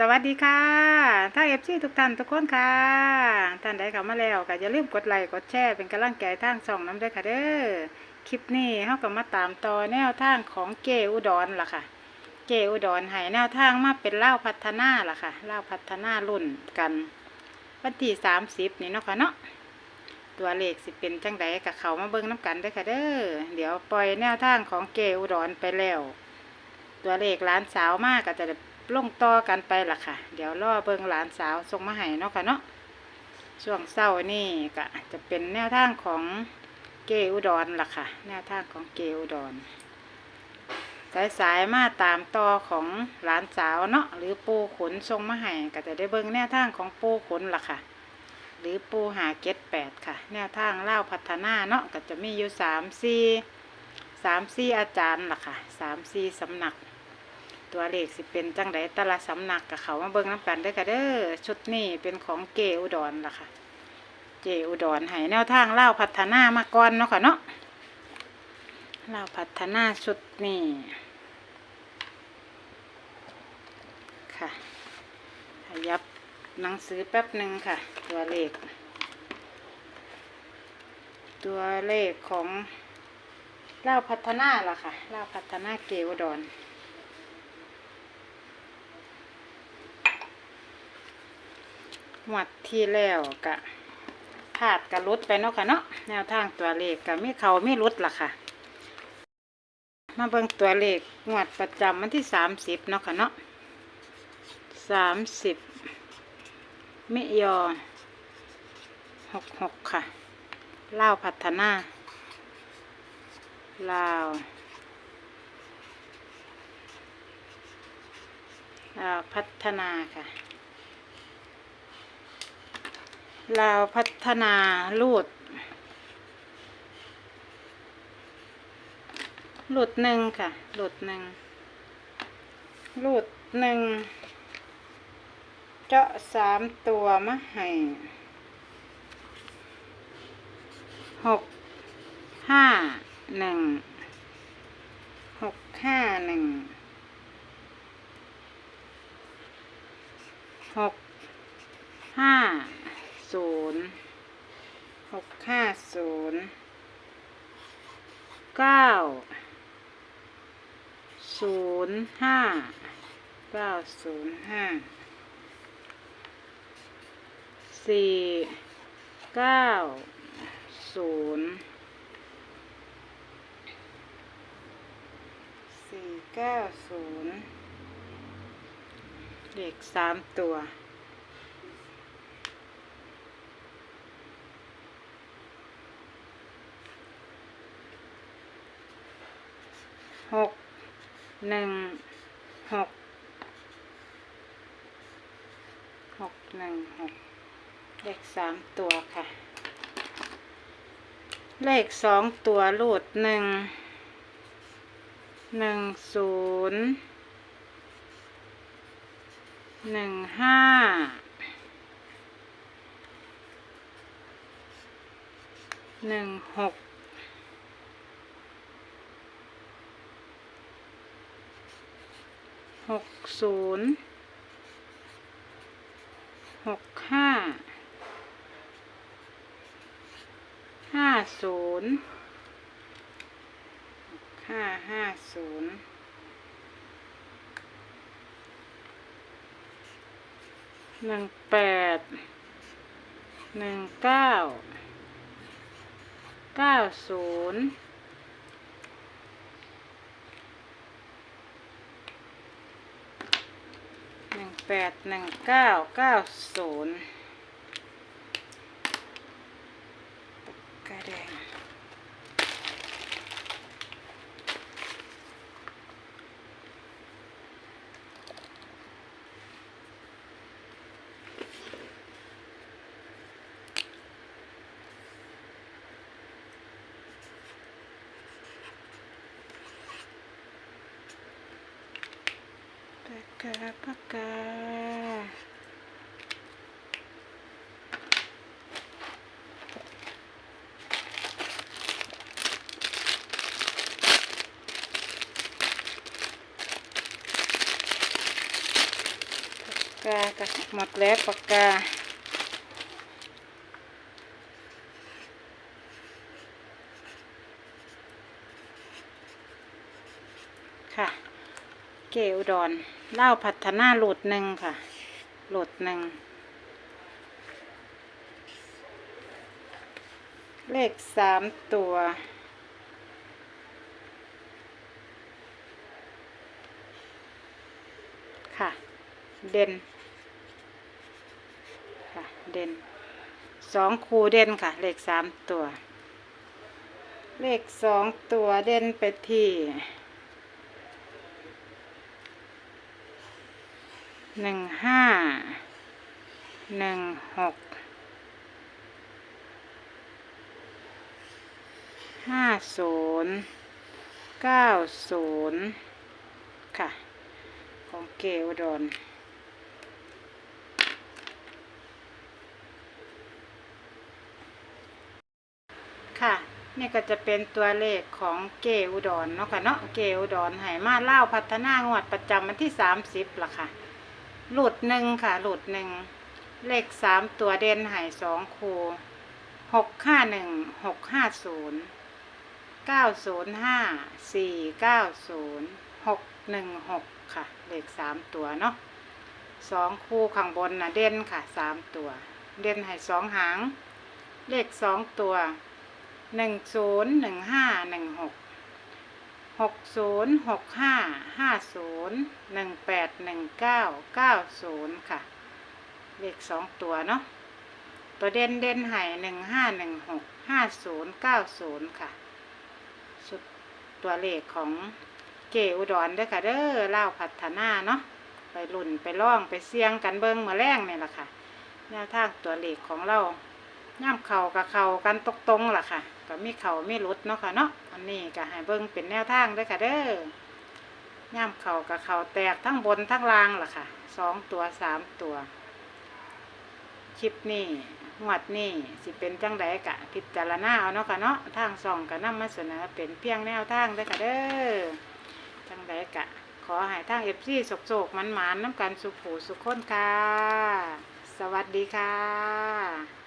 สวัสดีค่ะท่าเอฟซีทุกท่านทุกคนค่ะ ท่านใดเข้ามาแล้วก็อย่าลืมกดไลค์กดแชร์เป็นกำลังใจทางช่องน้ำด้วยค่ะเด้อ คลิปนี้เขาก็มาตามต่อแนวทางของเกอุดรล่ะค่ะ เกอุดรให้แนวทางมาเป็นเล่าพัฒนาล่ะค่ะเล่าพัฒนารุ่นกันวันที่สามสิบนี่เนาะค่ะเนาะ ตัวเลขสิเป็นจังใดกับเขามาเบิ่งน้ำกันด้อค่ะเด้อ เดี๋ยวปล่อยแนวทางของเกอุดรไปแล้ว ตัวเลขหลานสาวมากก็จะ ลงต่อกันไปล่ะค่ะ เดี๋ยวรอเบิงหลานสาวส่งมาให้เนาะค่ะเนาะช่วงเศร้านี่ก็จะเป็นแนวทางของเกอุดรล่ะค่ะ แนวทางของเกอุดรสายสายมาตามต่อของหลานสาวเนาะหรือปูขนทรงมาให้ก็จะได้เบิงแนวทางของปูขนล่ะค่ะ หรือปูหาเก็ดแปดค่ะ แนวทางเล่าพัฒนาเนาะก็จะมีอยู่สามสี่สามสี่อาจารย์ล่ะค่ะสามสี่สำนัก ตัวเลขสิเป็นจังไดแต่ละสำนักกับเขามาเบิ่งน้ำกันเด้อค่ะเด้อชุดนี้เป็นของเกอุดรล่ะค่ะเจอุดรให้แนวทางเล่าพัฒนามาก่อนเนาะค่ะเนาะเล่าพัฒนาชุดนี้ค่ะขยับหนังสือแป๊บหนึ่งค่ะ ตัวเลข ตัวเลขของเล่าพัฒนาล่ะค่ะเล่าพัฒนาเกอุดร หวดที่แล้วกะพลาดกะลดไปเนาะค่ะเนาะแนวทางตัวเลขกะไมีเขาไม่ลดล่ะค่ะ มาเบิ่งตัวเลขงวดประจำวันที่สามสิบเนาะค่ะเนาะสามสิบมิยอหกหกค่ะเล่าวพัฒนาลาวลาวพัฒนาค่ะ ลาวพัฒนาลูดลูดหนึ่งค่ะลูดหนึ่งลูดหนึ่งเจาะสามตัวมาให้หกห้าหนึ่งหกห้าหนึ่งหกห้า ศูนย์หกห้าศูนย์เก้าศูนย์ห้าเก้าศูนย์ห้าสี่เก้าศูนย์สี่เก้าศูนย์เลขสามตัว หกหนึ่งหกหกหนึ่งหกเลขสามตัวค่ะ เลขสองตัวรูดหนึ่งหนึ่งศูนย์หนึ่งห้าหนึ่งหก หกศูนย์หกห้าห้าศูนย์ห้าห้าศูนย์หนึ่งแปดหนึ่งเก้าเก้าศูนย์ หนึ่ง แปดหนึ่งเก้าเก้าศูนย์กระแดง ปากกาปากกา กาก็หมดแล้วปากกา ค่ะ เกอุดรเล่าพัฒนาโหลดหนึ่งค่ะ โหลดหนึ่ง เลขสามตัวค่ะ เด่น ค่ะ เด่น สองคูเด่นค่ะ เลขสามตัว เลขสองตัวเด่นไปที่ หนึ่งห้าหนึ่งหกห้าศูนย์เก้าศูนย์ค่ะ ของเกอุดรค่ะ นี่ก็จะเป็นตัวเลขของเกอุดรเนาะค่ะเนาะเกอุดรไหมาเล่าพัฒนางวดประจำวันที่สามสิบละค่ะ หลุดหนึ่งค่ะ หลุดหนึ่ง เลขสามตัวเด่นหายสองคูหกห้าหนึ่งหกห้าศูนย์เก้าศูนย์ห้าสี่เก้าศูนย์หกหนึ่งหกค่ะ เลขสามตัวเนาะสองคู่ข้างบนนะเด่นค่ะสามตัว เด่นให้สองหาง เลขสองตัวหนึ่งศูนย์หนึ่งห้าหนึ่งหก หกศูนย์หกห้าห้าศูนย์หนึ่งแปดหนึ่งเก้าเก้าศูนย์ค่ะ เลขสองตัวเนาะตัวเด่นเด่นให้หนึ่งห้าหนึ่งหกห้าศูนย์เก้าศูนย์ค่ะสุดตัวเลขของเกอุดรเด้อค่ะเด้อเล่าพัฒนาเนาะไปลุ่นไปล่องไปเสียงกันเบิ้งมื่อแรงนี่แหละค่ะแนวทางตัวเลขของเราย่ำเข่ากับเข่ากันตรงตรงๆล่ะค่ะ ก็มีเข่ามีหลุดเนาะค่ะเนาะอันนี้ก็ให้เบิ้งเป็นแนวทางเด้อค่ะเด้อย่ำเข่ากับเข่าแตกทั้งบนทั้งล่างล่ะค่ะสองตัวสามตัวคลิปนี้หวดนี้สิเป็นจังไดกะพิจารณาเอาเนาะค่ะเนาะทางส่องกะนำมาเสนอเป็นเพียงแนวทางเด้อค่ะเด้อจังไดกะ ขอให้ทางเอฟซีสกโศกมันหมานน้ำกันสุขผูสุขคนค่ะ สวัสดีค่ะ